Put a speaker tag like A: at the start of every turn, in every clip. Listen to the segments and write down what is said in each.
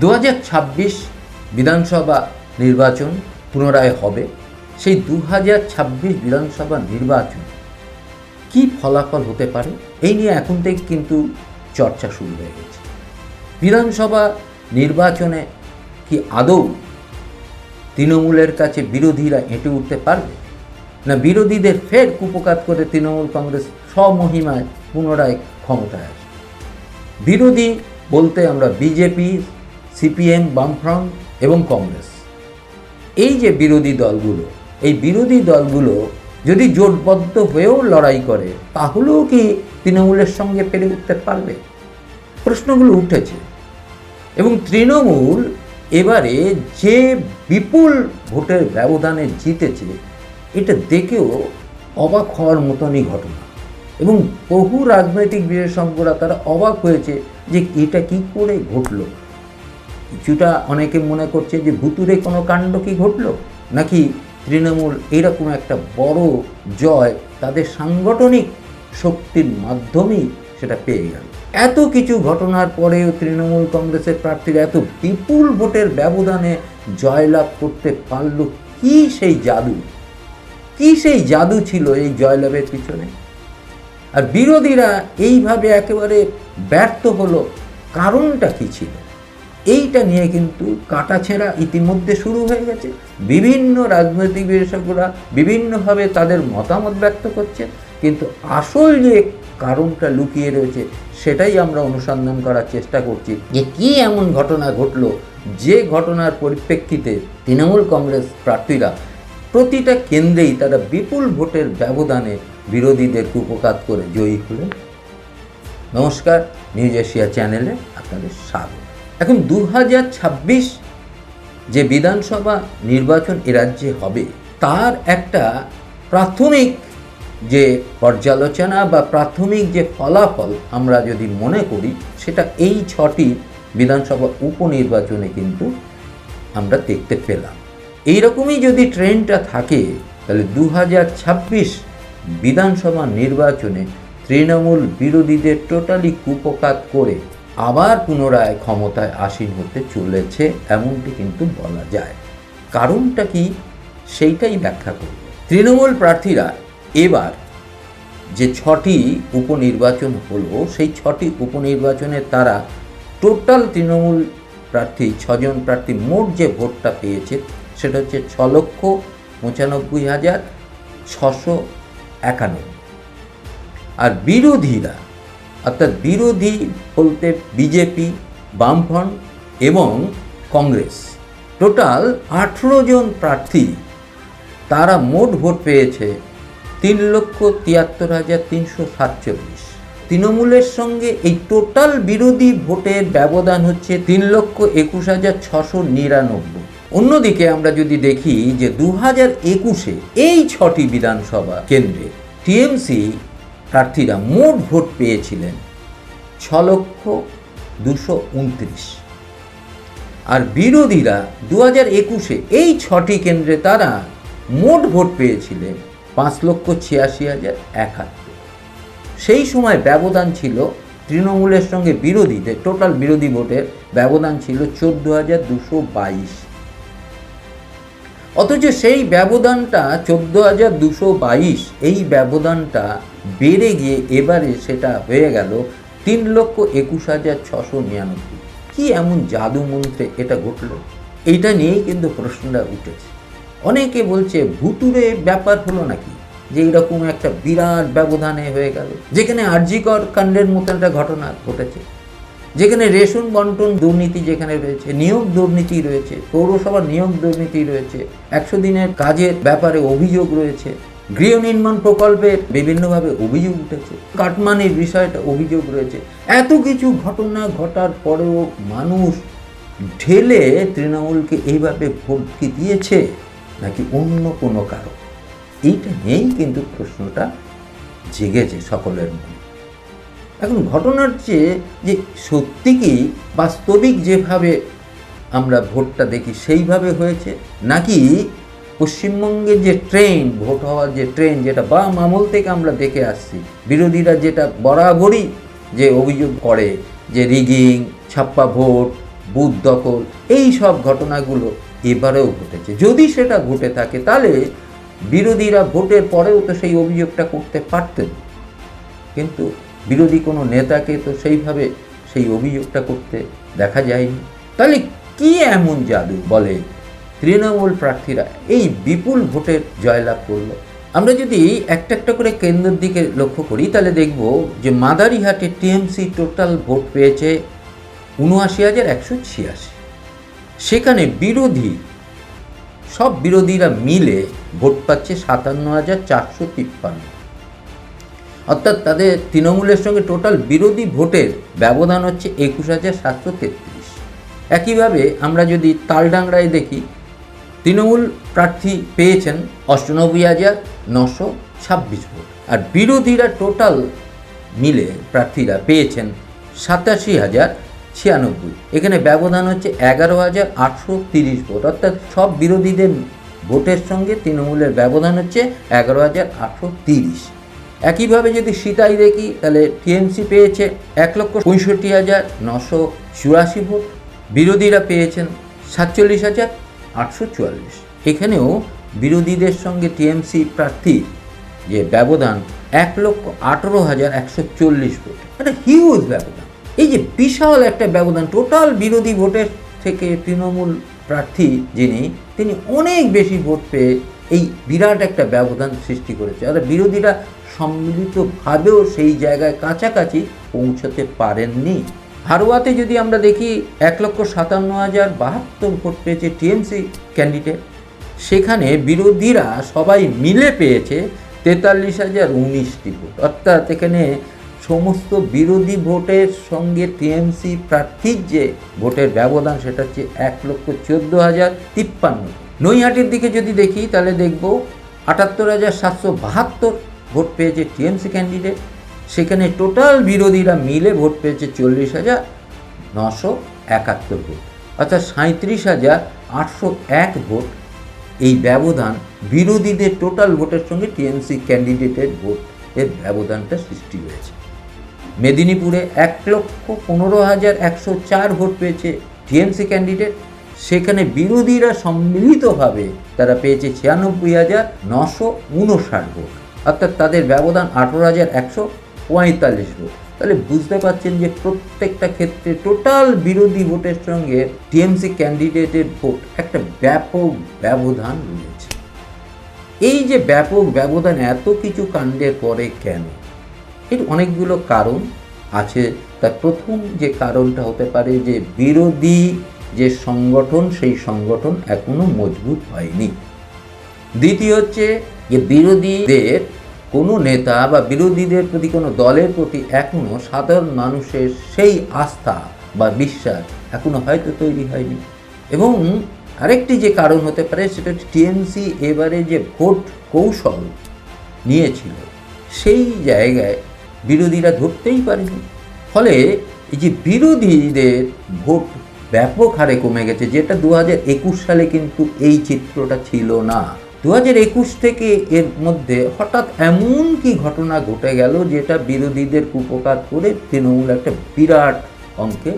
A: দু হাজার ছাব্বিশ বিধানসভা নির্বাচন পুনরায় হবে। সেই দু হাজার ছাব্বিশ বিধানসভা নির্বাচন কি ফলাফল হতে পারে? এই নিয়ে এখন থেকে কিন্তু চর্চা শুরু হয়ে গেছে। বিধানসভা নির্বাচনে কি আদৌ তৃণমূলের কাছে বিরোধীরা এঁটে উঠতে পারবে? না বিরোধীদের ফের কুপকাত করে তৃণমূল কংগ্রেস স্বমহিমায় পুনরায় ক্ষমতায় আসবে? বিরোধী বলতে আমরা বিজেপি সিপিএম, বামফ্রন্ট এবং কংগ্রেস। এই যে বিরোধী দলগুলো, এই বিরোধী দলগুলো যদি জোটবদ্ধ হয়েও লড়াই করে, তাহলেও কি তৃণমূলের সঙ্গে পেরে উঠতে পারবে? প্রশ্নগুলো উঠেছে। এবং তৃণমূল এবারে যে বিপুল ভোটের ব্যবধানে জিতেছে, এটা দেখেও অবাক হওয়ার মতনই ঘটনা। এবং বহু রাজনৈতিক বিশেষজ্ঞরা তারা অবাক হয়েছে যে এটা কি করে ঘটলো। কিছুটা অনেকে মনে করছে যে ভুতুরে কোনো কাণ্ড কি ঘটলো? নাকি তৃণমূল এরকম একটা বড় জয় তাদের সাংগঠনিক শক্তির মাধ্যমেই সেটা পেয়ে গেল? এত কিছু ঘটনার পরেও তৃণমূল কংগ্রেসের প্রার্থীরা এত বিপুল ভোটের ব্যবধানে জয়লাভ করতে পারল কি সেই জাদু? কি সেই জাদু ছিল এই জয়লাভের পিছনে? আর বিরোধীরা এইভাবে একেবারে ব্যর্থ হলো কারণটা কি ছিল? এইটা নিয়ে কিন্তু কাটাছেঁড়া ইতিমধ্যে শুরু হয়ে গেছে। বিভিন্ন রাজনৈতিক বিশেষজ্ঞরা বিভিন্নভাবে তাদের মতামত ব্যক্ত করছে, কিন্তু আসল যে কারণটা লুকিয়ে রয়েছে, সেটাই আমরা অনুসন্ধান করার চেষ্টা করছি যে কী এমন ঘটনা ঘটলো। যে ঘটনার পরিপ্রেক্ষিতে তৃণমূল কংগ্রেস প্রার্থীরা প্রতিটা কেন্দ্রেই তারা বিপুল ভোটের ব্যবধানে বিরোধীদের কুপকাত করে জয়ী হলেন। নমস্কার, নিউজ এশিয়া চ্যানেলে আপনাদের স্বাগত। এখন দু হাজার ছাব্বিশ যে বিধানসভা নির্বাচন এ রাজ্যে হবে, তার একটা প্রাথমিক যে পর্যালোচনা বা প্রাথমিক যে ফলাফল আমরা যদি মনে করি, সেটা এই ছটি বিধানসভা উপনির্বাচনে কিন্তু আমরা দেখতে পেলাম। এইরকমই যদি ট্রেন্ডটা থাকে, তাহলে দু হাজার ছাব্বিশ বিধানসভা নির্বাচনে তৃণমূল বিরোধীদের টোটালি কুপকাত করে আবার পুনরায় ক্ষমতায় আসীন হতে চলেছে এমনটি কিন্তু বলা যায়। কারণটা কি? সেইটাই ব্যাখ্যা করব। তৃণমূল প্রার্থীরা এবার যে ছটি উপনির্বাচন হলো, সেই ছটি উপনির্বাচনে তারা টোটাল তৃণমূল প্রার্থী, ছজন প্রার্থী মোট যে ভোটটা পেয়েছে, সেটা হচ্ছে ছ লক্ষ পঁচানব্বই হাজার ছশো একানব্বই। আর বিরোধীরা অর্থাৎ বিরোধী বলতে বিজেপি, বামফ্রন্ট এবং কংগ্রেস। টোটাল আঠেরো জন প্রার্থী, তারা মোট ভোট পেয়েছে তিন লক্ষ তিয়াত্তর হাজার তিনশো সাতচল্লিশ। তৃণমূলের সঙ্গে এই টোটাল বিরোধী ভোটের ব্যবধান হচ্ছে তিন লক্ষ একুশ হাজার ছশো নিরানব্বই। অন্যদিকে আমরা যদি দেখি যে দু হাজার একুশে এই ছটি বিধানসভা কেন্দ্রে টিএমসি প্রার্থীরা মোট ভোট পেয়েছিলেন ছ লক্ষ দুশো উনত্রিশ। আর বিরোধীরা দু হাজার একুশে এই ছটি কেন্দ্রে তারা মোট ভোট পেয়েছিলেন পাঁচ লক্ষ ছিয়াশি হাজার একাত্তর। সেই সময় ব্যবধান ছিল তৃণমূলের সঙ্গে বিরোধীদের, টোটাল বিরোধী ভোটের ব্যবধান ছিল চোদ্দ হাজার দুশো বাইশ। অথচ সেই ব্যবধানটা চোদ্দ হাজার দুশো বাইশ, এই ব্যবধানটা বেড়ে গিয়ে এবারে সেটা হয়ে গেল তিন লক্ষ একুশ হাজার ছশো নিরানব্বই। কী এমন জাদু মন্ত্রে এটা ঘটল? এইটা নিয়েই কিন্তু প্রশ্নটা উঠেছে। অনেকে বলছে ভুতুরে ব্যাপার হলো নাকি? যে এরকম একটা বিরাট ব্যবধানে হয়ে গেল। যেখানে আর্যিকর কাণ্ডের মতো একটা ঘটনা ঘটেছে। যেখানে রেশন বন্টন দুর্নীতি যেখানে রয়েছে, নিয়োগ দুর্নীতি রয়েছে পৌরসভার নিয়োগ দুর্নীতি রয়েছে, একশো দিনের কাজের ব্যাপারে অভিযোগ রয়েছে। গৃহ নির্মাণ প্রকল্পের বিভিন্নভাবে অভিযোগ উঠেছে। কাটমানির বিষয়টা অভিযোগ রয়েছে। এত কিছু ঘটনা ঘটার পরেও মানুষ ঢেলে তৃণমূলকে এইভাবে কি দিয়েছে নাকি অন্য কোনো কারণ? এইটা নিয়েই কিন্তু প্রশ্নটা জেগেছে সকলের মনে। এখন ঘটনার চেয়ে যে সত্যি কি বাস্তবিক যেভাবে আমরা ভোটটা দেখি সেইভাবে হয়েছে নাকি পশ্চিমবঙ্গের যে ট্রেন, ভোট হওয়ার যে ট্রেন, যেটা বাম আমল থেকে আমরা দেখে আসছি, বিরোধীরা যেটা বরাবরই যে অভিযোগ করে যে রিগিং, ছাপ্পা ভোট, বুথ দখল, এই সব ঘটনাগুলো এবারেও ঘটেছে। যদি সেটা ঘটে থাকে, তাহলে বিরোধীরা ভোটের পরেও তো সেই অভিযোগটা করতে পারতেন। কিন্তু বিরোধী কোনো নেতাকে তো সেইভাবে সেই অভিযোগটা করতে দেখা যায়নি। তাহলে কি এমন জাদু বলে তৃণমূল প্রার্থীরা এই বিপুল ভোটের জয়লাভ করল। আমরা যদি একটা একটা করে কেন্দ্রের দিকে লক্ষ্য করি, তাহলে দেখব যে মাদারিহাটে টিএমসি টোটাল ভোট পেয়েছে উনআশি হাজার একশো ছিয়াশি। সেখানে বিরোধী, সব বিরোধীরা মিলে ভোট পাচ্ছে সাতান্ন হাজার চারশো তিপ্পান্ন। অর্থাৎ তাদের তৃণমূলের সঙ্গে টোটাল বিরোধী ভোটের ব্যবধান হচ্ছে একুশ হাজার সাতশো তেত্রিশ। একইভাবে আমরা যদি তালডাংরায় দেখি তৃণমূল প্রার্থী পেয়েছেন অষ্টানব্বই হাজার নশো ছাব্বিশ ভোট। আর বিরোধীরা টোটাল মিলে প্রার্থীরা পেয়েছেন সাতাশি হাজার ছিয়ানব্বই। এখানে ব্যবধান হচ্ছে এগারো হাজার আটশো তিরিশ ভোট। অর্থাৎ সব বিরোধীদের ভোটের সঙ্গে তৃণমূলের ব্যবধান হচ্ছে এগারো হাজার আটশো তিরিশ। একইভাবে যদি সীতাই দেখি, তাহলে টিএমসি পেয়েছে এক লক্ষ পঁয়ষট্টি হাজার নশো চুরাশি ভোট। বিরোধীরা পেয়েছেন সাতচল্লিশ হাজার আটশো চুয়াল্লিশ। এখানেও বিরোধীদের সঙ্গে টিএমসি প্রার্থী যে ব্যবধান এক লক্ষ আঠেরো হাজার একশো চল্লিশ ভোট। একটা হিউজ ব্যবধান। এই যে বিশাল একটা ব্যবধান টোটাল বিরোধী ভোটের থেকে তৃণমূল প্রার্থী যিনি, তিনি অনেক বেশি ভোট পেয়ে এই বিরাট একটা ব্যবধান সৃষ্টি করেছে। আর বিরোধীরা সম্মিলিতভাবেও সেই জায়গায় কাছাকাছি পৌঁছতে পারেননি। হারোয়াতে যদি আমরা দেখি এক লক্ষ সাতান্ন হাজার বাহাত্তর ভোট পেয়েছে টিএমসি ক্যান্ডিডেট। সেখানে বিরোধীরা সবাই মিলে পেয়েছে তেতাল্লিশ হাজার উনিশটি ভোট। অর্থাৎ এখানে সমস্ত বিরোধী ভোটের সঙ্গে টিএমসি প্রার্থীর যে ভোটের ব্যবধান, সেটা হচ্ছে এক লক্ষ চোদ্দ হাজার তিপ্পান্ন। নৈহাটির দিকে যদি দেখি, তাহলে দেখব আটাত্তর হাজার সাতশো বাহাত্তর ভোট পেয়েছে টিএমসি ক্যান্ডিডেট। সেখানে টোটাল বিরোধীরা মিলে ভোট পেয়েছে চল্লিশ হাজার নশো একাত্তর ভোট। অর্থাৎ সাঁত্রিশ হাজার আটশো এক ভোট। এই ব্যবধান বিরোধীদের টোটাল ভোটের সঙ্গে টিএমসি ক্যান্ডিডেটের ভোট এর ব্যবধানটা সৃষ্টি হয়েছে। মেদিনীপুরে এক লক্ষ পনেরো হাজার একশো চার ভোট পেয়েছে টিএমসি ক্যান্ডিডেট। সেখানে বিরোধীরা সম্মিলিতভাবে তারা পেয়েছে ছিয়ানব্বই হাজার নশো উনষাট ভোট। অর্থাৎ তাদের ব্যবধান আঠেরো হাজার একশো পঁয়তাল্লিশ ভোট। তাহলে বুঝতে পারছেন যে প্রত্যেকটা ক্ষেত্রে টোটাল বিরোধী ভোটের সঙ্গে টিএমসি ক্যান্ডিডেটের ভোট একটা ব্যাপক ব্যবধান রয়েছে। এই যে ব্যাপক ব্যবধান এত কিছু কাণ্ডের পরে কেন? এর অনেকগুলো কারণ আছে। তার প্রথম যে কারণটা হতে পারে যে বিরোধী যে সংগঠন, সেই সংগঠন এখনও মজবুত হয়নি। দ্বিতীয় হচ্ছে যে বিরোধীদের কোনো নেতা বা বিরোধীদের প্রতি, কোনো দলের প্রতি এখনও সাধারণ মানুষের সেই আস্থা বা বিশ্বাস এখনও হয়তো তৈরি হয়নি। এবং আরেকটি যে কারণ হতে পারে, সেটা টিএমসি এবারে যে ভোট কৌশল নিয়েছিল, সেই জায়গায় বিরোধীরা ধরতেই পারেনি। ফলে এই যে বিরোধীদের ভোট ব্যাপক হারে কমে গেছে, যেটা দু সালে কিন্তু এই চিত্রটা ছিল না। দু হাজার একুশ থেকে এর মধ্যে হঠাৎ এমন কি ঘটনা ঘটে গেল যেটা বিরোধীদের কুপকার করে তৃণমূল একটা বিরাট অঙ্কে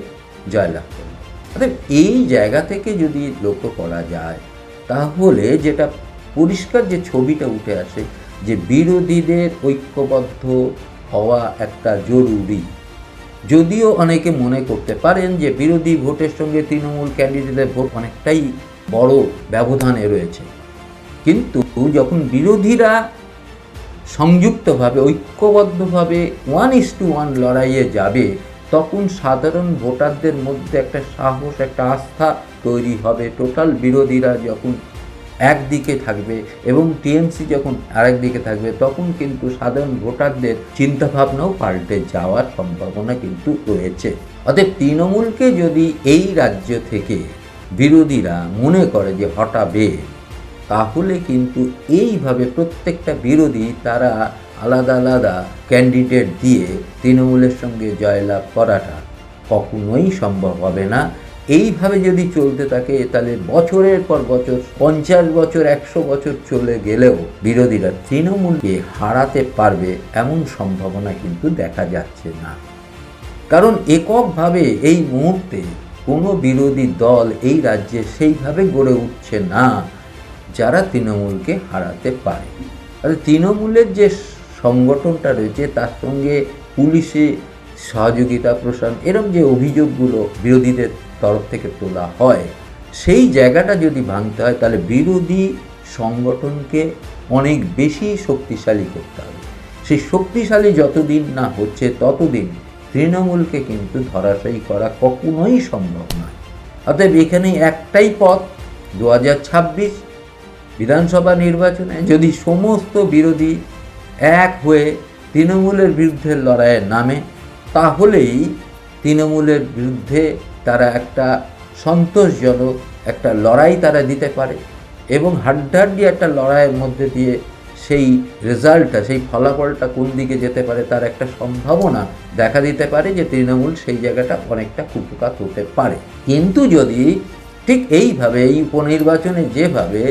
A: জয়লাভ করল? অর্থাৎ এই জায়গা থেকে যদি লক্ষ্য করা যায়, তাহলে যেটা পরিষ্কার যে ছবিটা উঠে আসে যে বিরোধীদের ঐক্যবদ্ধ হওয়া একটা জরুরি। যদিও অনেকে মনে করতে পারেন যে বিরোধী ভোটের সঙ্গে তৃণমূল ক্যান্ডিডেটের ভোট অনেকটাই বড় ব্যবধানে রয়েছে। কিন্তু যখন বিরোধীরা সংযুক্তভাবে, ঐক্যবদ্ধভাবে ওয়ান ইস টু ওয়ান লড়াইয়ে যাবে, তখন সাধারণ ভোটারদের মধ্যে একটা সাহস, একটা আস্থা তৈরি হবে। টোটাল বিরোধীরা যখন একদিকে থাকবে এবং টিএমসি যখন আরেক দিকে থাকবে, তখন কিন্তু সাধারণ ভোটারদের চিন্তাভাবনাও পাল্টে যাওয়ার সম্ভাবনা কিন্তু রয়েছে। অতএব তৃণমূলকে যদি এই রাজ্য থেকে বিরোধীরা মনে করে যে হটাবে তাহলে কিন্তু এইভাবে প্রত্যেকটা বিরোধী তারা আলাদা আলাদা ক্যান্ডিডেট দিয়ে তৃণমূলের সঙ্গে জয়লাভ করাটা কখনোই সম্ভব হবে না। এইভাবে যদি চলতে থাকে, তাহলে বছরের পর বছর, পঞ্চাশ বছর, একশো বছর চলে গেলেও বিরোধীরা তৃণমূলকে হারাতে পারবে এমন সম্ভাবনা কিন্তু দেখা যাচ্ছে না। কারণ এককভাবে এই মুহূর্তে কোনো বিরোধী দল এই রাজ্যে সেইভাবে গড়ে উঠছে না। যারা তৃণমূলকে হারাতে পারে। আর তৃণমূলের যে সংগঠনটা রয়েছে, তার সঙ্গে পুলিশে সহযোগিতা প্রসার এরম যে অভিযোগগুলো বিরোধীদের তরফ থেকে তোলা হয়, সেই জায়গাটা যদি ভাঙতে হয়, তাহলে বিরোধী সংগঠনকে অনেক বেশি শক্তিশালী করতে হবে। সেই শক্তিশালী যতদিন না হচ্ছে, ততদিন তৃণমূলকে কিন্তু ধরাশায়ী করা কখনোই সম্ভব নয়। অতএব এখানে একটাই পথ, দু হাজার ছাব্বিশ বিধানসভা নির্বাচনে যদি সমস্ত বিরোধী এক হয়ে তৃণমূলের বিরুদ্ধে লড়াইয়ে নামে, তাহলেই তৃণমূলের বিরুদ্ধে তারা একটা সন্তোষজনক একটা লড়াই তারা দিতে পারে এবং হাড্ডাহাড্ডি একটা লড়াইয়ের মধ্যে দিয়ে সেই রেজাল্টটা, সেই ফলাফলটা কোন দিকে যেতে পারে তার একটা সম্ভাবনা দেখা দিতে পারে যে তৃণমূল সেই জায়গাটা অনেকটা কুপকাত হতে পারে। কিন্তু যদি ঠিক এইভাবে, এই উপনির্বাচনে যেভাবে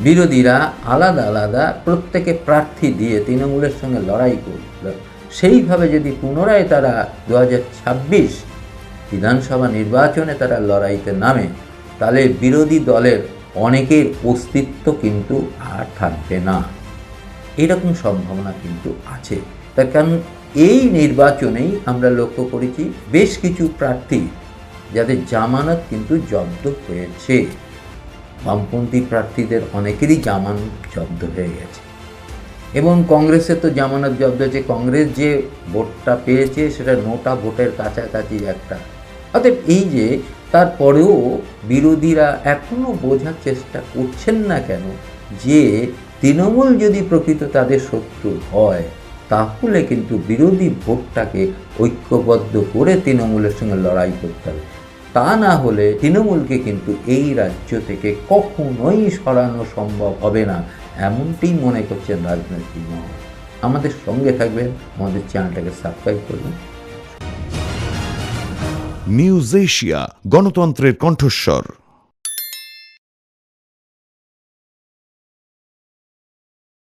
A: বিরোধীরা আলাদা আলাদা প্রত্যেকে প্রার্থী দিয়ে তৃণমূলের সঙ্গে লড়াই করল। সেইভাবে যদি পুনরায় তারা দু ছাব্বিশ বিধানসভা নির্বাচনে তারা লড়াইতে নামে, তাহলে বিরোধী দলের অনেকের অস্তিত্ব কিন্তু আর থাকবে না। এরকম সম্ভাবনা কিন্তু আছে। তার কারণ এই নির্বাচনেই আমরা লক্ষ্য করেছি বেশ কিছু প্রার্থী যাদের জামানত কিন্তু জব্দ হয়েছে। বামপন্থী প্রার্থীদের অনেকেরই জামানত জব্দ হয়ে গেছে। এবং কংগ্রেসের তো জামানত জব্দ হয়েছে। কংগ্রেস যে ভোটটা পেয়েছে, সেটা নোটা ভোটের কাছাকাছি একটা। অতএব এই যে তারপরেও বিরোধীরা এখনও বোঝার চেষ্টা করছেন না কেন? যে তৃণমূল যদি প্রকৃত তাদের শত্রু হয়, তাহলে কিন্তু বিরোধী ভোটটাকে ঐক্যবদ্ধ করে তৃণমূলের সঙ্গে লড়াই করতে হবে। তা না হলে তৃণমূলকে কিন্তু এই রাজ্য থেকে কখনোই সরানো সম্ভব হবে না। এমনটি মনে করছেন রাজনৈতিক মহল। আমাদের সঙ্গে থাকবেন, আমাদের চ্যানেলটাকে সাবস্ক্রাইব করবেন।
B: নিউজ এশিয়া, গণতন্ত্রের কণ্ঠস্বর।